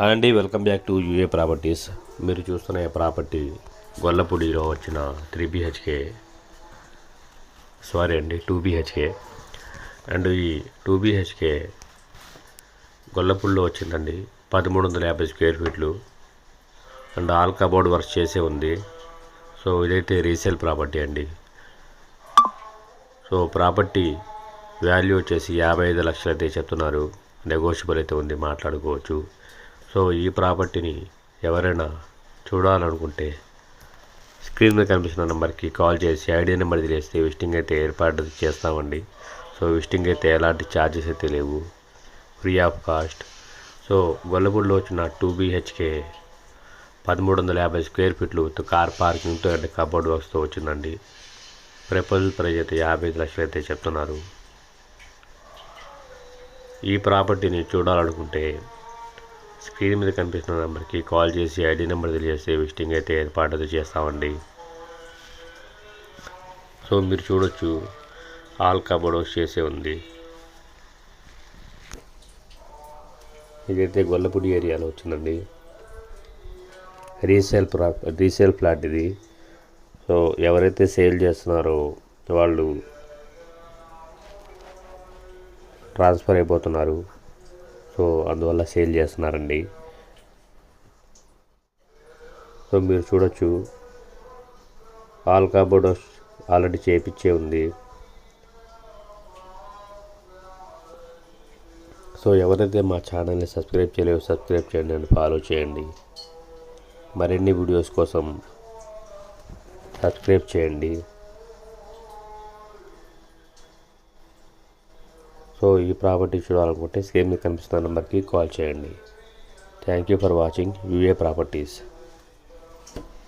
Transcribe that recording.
Hi అండి welcome back to UA properties. మీరు చూస్తున్న ప్రాపర్టీ? గొల్లపూడిలో వచ్చిన త్రీ బిహెచ్కే. సారీ అండి టూ బిహెచ్కే. అండ్ ఈ టూ బిహెచ్కే గొల్లపూడిలో వచ్చిందండి పదమూడు వందల యాభై స్క్వేర్ ఫీట్లు. అండ్ ఆల్ కబోర్డ్ వర్క్ చేసే ఉంది. సో ఇదైతే రీసేల్ ప్రాపర్టీ అండి. సో ప్రాపర్టీ వాల్యూ వచ్చేసి యాభై ఐదు లక్షలు అయితే చెప్తున్నారు. నెగోషియబుల్ అయితే ఉంది మాట్లాడుకోవచ్చు. సో ఈ ప్రాపర్టీని ఎవరైనా చూడాలనుకుంటే స్క్రీన్ మీద కనిపిస్తున్న నెంబర్కి కాల్ చేసి ఐడియా నెంబర్ తెలియస్తే విజిటింగ్ అయితే ఏర్పాటు చేస్తామండి. సో విజిటింగ్ అయితే ఎలాంటి ఛార్జెస్ అయితే లేవు. Free of cost. సో గొల్లపూడిలో వచ్చిన టూ బీహెచ్కే పదమూడు వందల యాభై స్క్వేర్ ఫీట్లు విత్ కార్ పార్కింగ్తో అండ్ కబోర్డ్ బాక్స్తో వచ్చిందండి. ప్రపోజల్ ప్రైజ్ అయితే యాభై ఐదు లక్షలు అయితే చెప్తున్నారు. ఈ ప్రాపర్టీని చూడాలనుకుంటే స్క్రీన్ మీద కనిపిస్తున్న నెంబర్కి కాల్ చేసి ఐడి నెంబర్ తెలియజేస్తే విజిటింగ్ అయితే ఏర్పాటు చేస్తామండి. సో మీరు చూడొచ్చు ఆల్ కబోర్డ్ చేసే ఉంది. ఇదైతే గొల్లపూడి ఏరియాలో వచ్చిందండి. రీసేల్ ప్రా రీసేల్ ఫ్లాట్ ఇది. సో ఎవరైతే సేల్ చేస్తున్నారో వాళ్ళు ట్రాన్స్ఫర్ అయిపోతున్నారు. సో అందువల్ల సేల్ చేస్తున్నారండి. సో మీరు చూడొచ్చు ఆల్ కబోర్డ్ ఆల్రెడీ చేపించే ఉంది. సో ఎవరైతే మా ఛానల్ని సబ్స్క్రైబ్ చేయలేదో సబ్స్క్రైబ్ చేయండి అండ్ ఫాలో చేయండి. మరిన్ని వీడియోస్ కోసం సబ్స్క్రైబ్ చేయండి. సో ఈ ప్రాపర్టీ చూడాలనుకుంటే స్క్రీన్ మీద కనిపిస్తున్న నెంబర్కి కాల్ చేయండి. Thank you for watching UA properties